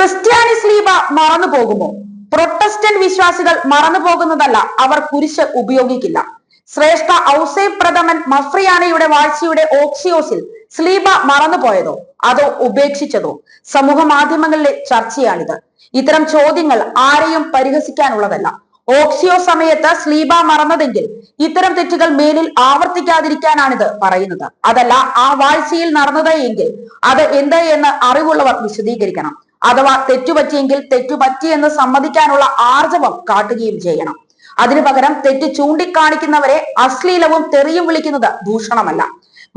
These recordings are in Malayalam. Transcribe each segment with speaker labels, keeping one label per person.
Speaker 1: ക്രിസ്ത്യാനി സ്ലീബ മറന്നു പോകുമോ? പ്രൊട്ടസ്റ്റന്റ് വിശ്വാസികൾ മറന്നു പോകുന്നതല്ല അവർ കുരിശ് ഉപയോഗിക്കില്ല. ശ്രേഷ്ഠ ഔസേ പ്രഥമൻ മഫ്രിയാനയുടെ വാഴ്ചയുടെ ഓക്സിയോസിൽ സ്ലീബ മറന്നുപോയതോ അതോ ഉപേക്ഷിച്ചതോ? സമൂഹ മാധ്യമങ്ങളിലെ ചർച്ചയാണിത്. ഇത്തരം ചോദ്യങ്ങൾ ആരെയും പരിഹസിക്കാനുള്ളതല്ല. ഓക്സിയോ സമയത്ത് സ്ലീബ മറന്നതെങ്കിൽ ഇത്തരം തെറ്റുകൾ മേലിൽ ആവർത്തിക്കാതിരിക്കാനാണിത് പറയുന്നത്. അതല്ല ആ വാഴ്ചയിൽ നടന്നത് എങ്കിൽ അത് എന്ത് എന്ന് അറിവുള്ളവർ വിശദീകരിക്കണം. അഥവാ തെറ്റുപറ്റിയെങ്കിൽ തെറ്റുപറ്റിയെന്ന് സമ്മതിക്കാനുള്ള ആർജവം കാട്ടുകയും ചെയ്യണം. അതിനു പകരം തെറ്റ് ചൂണ്ടിക്കാണിക്കുന്നവരെ അശ്ലീലവും തെറിയും വിളിക്കുന്നത് ദൂഷണമല്ല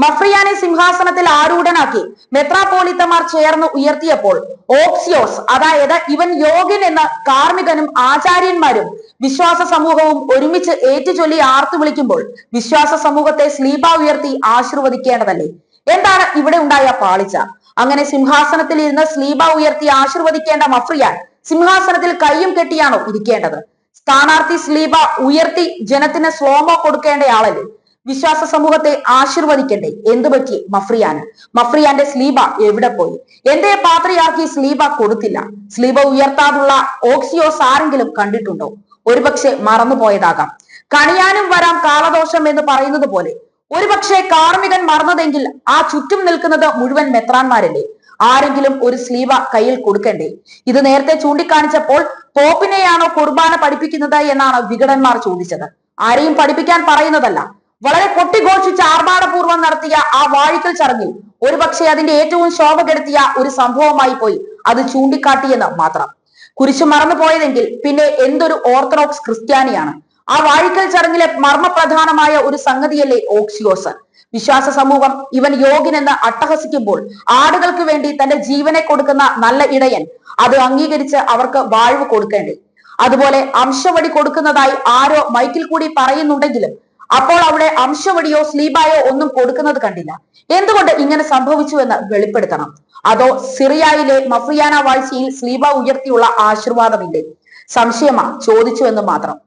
Speaker 1: മഫ്രിയാനെ സിംഹാസനത്തിൽ ആരൂഢനാക്കി മെത്രാപോലിത്തമാർ ചേർന്ന് ഉയർത്തിയപ്പോൾ ഓക്സിയോസ് അതായത് ഇവൻ യോഗ്യൻ എന്ന കാർമികനും ആചാര്യന്മാരും വിശ്വാസ സമൂഹവും ഒരുമിച്ച് ഏറ്റുചൊല്ലി ആർത്തു വിളിക്കുമ്പോൾ വിശ്വാസ സമൂഹത്തെ സ്ലീപ ഉയർത്തി ആശീർവദിക്കേണ്ടതല്ലേ? എന്താണ് ഇവിടെ ഉണ്ടായ പാളിച്ച? അങ്ങനെ സിംഹാസനത്തിൽ ഇരുന്ന് സ്ലീബ ഉയർത്തി ആശീർവദിക്കേണ്ട മഫ്രിയാൻ സിംഹാസനത്തിൽ കയ്യും കെട്ടിയാണോ ഇരിക്കേണ്ടത്? സ്ഥാനാർത്ഥി സ്ലീബ ഉയർത്തി ജനത്തിന് സ്ലോമോ കൊടുക്കേണ്ടയാളല്ലേ വിശ്വാസ സമൂഹത്തെ ആശീർവദിക്കണ്ടേ? എന്തു പറ്റി മഫ്രിയാന്? മഫ്രിയാന്റെ സ്ലീബ എവിടെ പോയി? എന്റെ പാത്രയാക്കി സ്ലീബ കൊടുത്തില്ല? സ്ലീബ ഉയർത്താതുള്ള ഓക്സിയോസ് ആരെങ്കിലും കണ്ടിട്ടുണ്ടോ? ഒരുപക്ഷെ മറന്നുപോയതാകാം. കണിയാനും വരാം കാലദോഷം എന്ന് പറയുന്നത് പോലെ ഒരുപക്ഷെ കാർമികൻ മറന്നതെങ്കിൽ ആ ചുറ്റും നിൽക്കുന്നത് മുഴുവൻ മെത്രാന്മാരല്ലേ? ആരെങ്കിലും ഒരു സ്ലീവ കയ്യിൽ കൊടുക്കണ്ടേ? ഇത് നേരത്തെ ചൂണ്ടിക്കാണിച്ചപ്പോൾ പോപ്പിനെയാണോ കുർബാന പഠിപ്പിക്കുന്നത് എന്നാണ് വിഘടന്മാർ ചോദിച്ചത്. ആരെയും പഠിപ്പിക്കാൻ പറയുന്നതല്ല. വളരെ കൊട്ടിഘോഷിച്ച് ആർഭാടപൂർവം നടത്തിയ ആ വാഴിക്കൽ ചടങ്ങിൽ ഒരുപക്ഷെ അതിന്റെ ഏറ്റവും ശോഭ കെടുത്തിയ ഒരു സംഭവമായി പോയി. അത് ചൂണ്ടിക്കാട്ടിയെന്ന് മാത്രം. കുരിശു മറന്നു പോയതെങ്കിൽ പിന്നെ എന്തൊരു ഓർത്തഡോക്സ് ക്രിസ്ത്യാനിയാണ്? ആ വാഴിക്കൽ ചടങ്ങിലെ മർമ്മപ്രധാനമായ ഒരു സംഗതിയല്ലേ ഓക്സിയോസ് വിശ്വാസ സമൂഹം ഇവൻ യോഗ്യനെന്ന് അട്ടഹസിക്കുമ്പോൾ ആടുകൾക്ക് വേണ്ടി തന്റെ ജീവനെ കൊടുക്കുന്ന നല്ല ഇടയൻ അത് അംഗീകരിച്ച് അവർക്ക് വാഴ്വ് കൊടുക്കേണ്ടേ. അതുപോലെ അംശവടി കൊടുക്കുന്നതായി ആരോ മൈക്കിൽ കൂടി പറയുന്നുണ്ടെങ്കിലും അപ്പോൾ അവിടെ അംശവടിയോ സ്ലീബായോ ഒന്നും കൊടുക്കുന്നത് കണ്ടില്ല. എന്തുകൊണ്ട് ഇങ്ങനെ സംഭവിച്ചു എന്ന് വെളിപ്പെടുത്തണം. അതോ സിറിയയിലെ മഫിയാന വാഴ്ചയിൽ സ്ലീബ ഉയർത്തിയുള്ള ആശീർവാദമില്ലേ? സംശയമാ ചോദിച്ചു എന്ന് മാത്രം.